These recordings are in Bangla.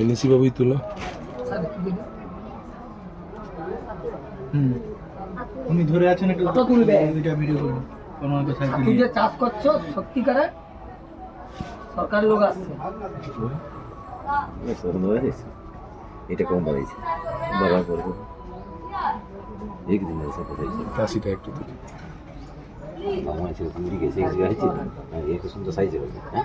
এনএসি বাবুই তোলা হুম। উনি ধরে আছেন একটু তুলবে? দুইটা ভিডিও করুন। কোনো একটা সাইড তুই যে চাষ করছ সত্যিকারে? সরকারি লোক আসছে। এটা কম বাড়াইছে বাবার করে একদিন এসে কোথাইছে কাশিটা একটু তুলি আমার ছিল কুড়ি গেছে হয়েছে আর এত সুন্দর সাইজে হ্যাঁ?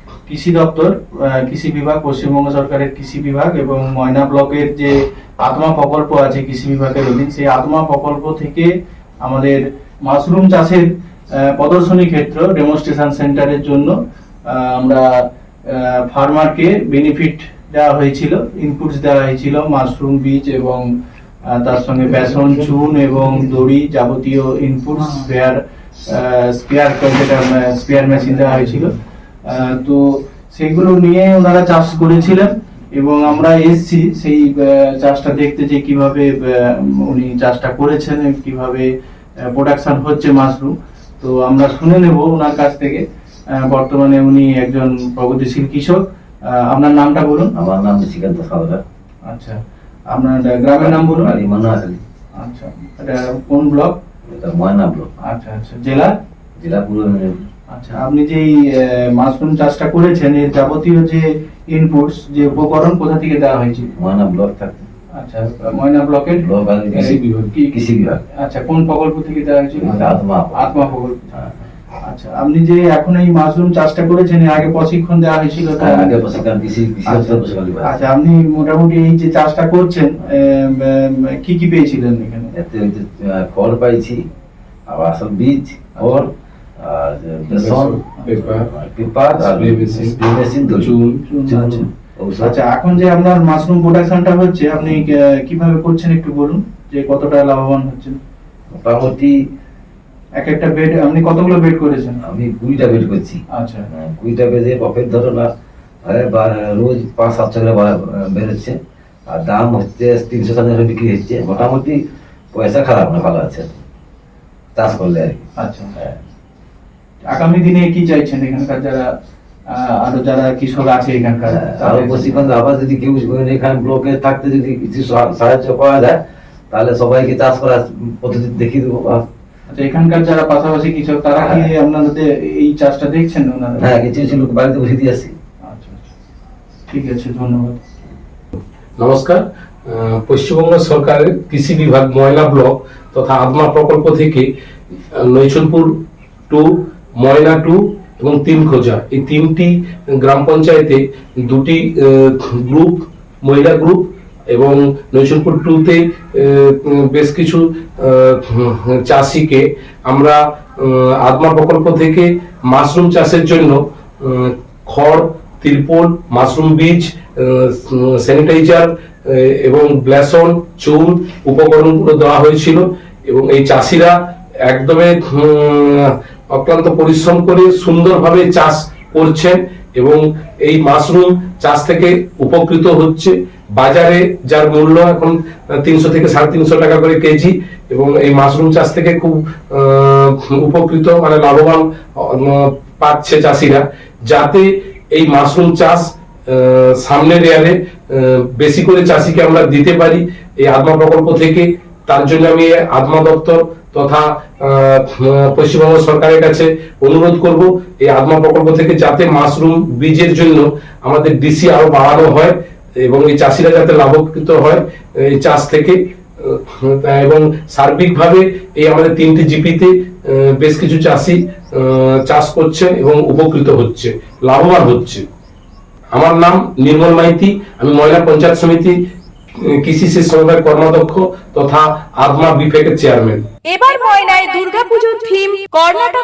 কৃষি দপ্তর কৃষি বিভাগ পশ্চিমবঙ্গ সরকারের কৃষি বিভাগ এবং ময়না ব্লকের যে আত্মা প্রকল্প আছে কৃষি বিভাগের অধীন সেই আত্মা প্রকল্প থেকে আমাদের মাশরুম চাষের প্রদর্শনী ক্ষেত্র ডেমনস্ট্রেশন সেন্টারের জন্য আমরা ফার্মারকে বেনিফিট দেওয়া হয়েছিল ইনপুটস দেওয়া হয়েছিল মাশরুম বীজ এবং তার সঙ্গে বেসন চুন এবং দড়ি যাবতীয় inputs spare spare spare machine দেওয়া হয়েছিল। তো সেগুলো নিয়ে ওনারা চাষ করেছিলেন এবং আমরা এসছি সেই চাষটা দেখতে যে কীভাবে উনি চাষটা করেছেন কীভাবে প্রোডাকশন হচ্ছে মাশরুম তো আমরা শুনে নেব ওনার কাছ থেকে। বর্তমানে উনি একজন প্রগতিশীল কৃষক। আপনার নামটা বলুন। আমার নাম শ্রীকান্ত সাউদার আচ্ছা। আপনার গ্রামের নাম বলুন। বাড়ি মনোহারি আচ্ছা। এটা কোন ব্লক? এটা ময়না ব্লক। আচ্ছা আচ্ছা। জেলা? জেলা পূর্ব মেদিনীপুর। আচ্ছা। আপনি যে মাশরুম চাষটা করেছেন এর যাবতীয় যে ইনপুটস যে উপকরণ কোথা থেকে দেওয়া হয়েছিল ময়না ব্লক থাকতে আচ্ছা ময়না ব্লকের? কৃষি বিভাগ। আচ্ছা কোন প্রকল্প থেকে দেওয়া হয়েছিল আত্মা আত্মা প্রকল্প। হ্যাঁ। আচ্ছা আপনি যে এখন এই মাশরুম চাষটা করেছেন আগে প্রশিক্ষণ দেওয়া হয়েছিল হ্যাঁ, আগে প্রশিক্ষণ কৃষি আচ্ছা। আচ্ছা আপনি মোটামুটি এই যে চাষটা করছেন কি কি পেয়েছিলেন এখানে? খড় পাইছি আবার আসল বীজ খড় চুন, আচ্ছা। এখন যে আপনার মাশরুম প্রোডাকশনটা হচ্ছে আপনি কীভাবে করছেন একটু বলুন? যে কতটা লাভবান হচ্ছেন? মোটামুটি এক একটা বেড আপনি কতগুলো বেড করেছেন? আমি কুড়িটা বেড করছি। আচ্ছা। কুড়িটা বেডে প্রফিট ধরো না বা- রোজ পাঁচ সাতশো করে বেরোচ্ছে। আর দাম হচ্ছে তিনশো টাকা করে বিক্রি হচ্ছে। মোটামুটি পয়সা খারাপ না ভালো আছে। চাষ করলে আর কি। আচ্ছা। আগামী দিনে কি চাইছেন এখানকার যারা আরও যারা কৃষক আছে এখানকার? হ্যাঁ, আরও প্রশিক্ষণ আবার যদি কেউ এখানে ব্লকে থাকতে যদি কিছু সাহায্য করা যায় তাহলে সবাইকে চাষ করার পদ্ধতি দেখিয়ে দেবো। আর আচ্ছা এখানকার যারা পাশাপাশি কৃষক তারা কি আপনাদের এই চাষটা দেখছেন ওনারা? হ্যাঁ কিছু কিছু লোক বাড়িতে বসে দিয়ে আসি। আচ্ছা আচ্ছা। ঠিক আছে ধন্যবাদ। নমস্কার। পশ্চিমবঙ্গ সরকারের কৃষি বিভাগ ময়লা ব্লক তথা আদমা প্রকল্প থেকে নৈচনপুর টু ময়না টু এবং তিন খোঁজা। এই তিনটি গ্রাম পঞ্চায়েতে দুটি গ্রুপ মহিলা গ্রুপ এবং নৈচনপুর টুতে বেশ কিছু চাষিকে আমরা আদমা প্রকল্প থেকে মাশরুম চাষের জন্য খড় তিরপল মাশরুম বীজ স্যানিটাইজার এবং ব্লাসন চুন উপকরণগুলো দেওয়া হয়েছিল এবং এই চাষিরা একদমই উম, অক্লান্ত পরিশ্রম করে সুন্দরভাবে চাষ করছেন এবং এই মাশরুম চাষ থেকে উপকৃত হচ্ছে। বাজারে যার মূল্য এখন তিনশো থেকে সাড়ে তিনশো টাকা করে কেজি এবং এই মাশরুম চাষ থেকে খুব উপকৃত মানে লাভবান পাচ্ছে চাষিরা। যাতে এই মাশরুম চাষ সামনের ইয়ারে বেশি করে চাষিকে আমরা দিতে পারি। এই আত্মা প্রকল্প থেকে তার জন্য আমি আত্মা দপ্তর তথা পশ্চিমবঙ্গ সরকারের কাছে অনুরোধ করব এই আত্মা প্রকল্প থেকে যাতে মাশরুম বীজের জন্য আমাদের ডিসি আরও বাড়ানো হয় এবং এই চাষিরা যাতে লাভকৃত হয় এই চাষ থেকে এবং সার্বিকভাবে এই আমাদের তিনটি জিপিতে বেশ কিছু চাষি চাষ করছে এবং উপকৃত হচ্ছে, লাভবান হচ্ছে। আমার নাম নির্মল মাইতি, আমি ময়না পঞ্চায়েত সমিতি কৃষি সমবায় কর্মাধ্যক্ষ তথা আদমা বিফেকের চেয়ারম্যান। এবার ময়নায় দুর্গাপুজোর থিম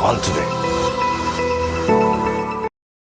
call today.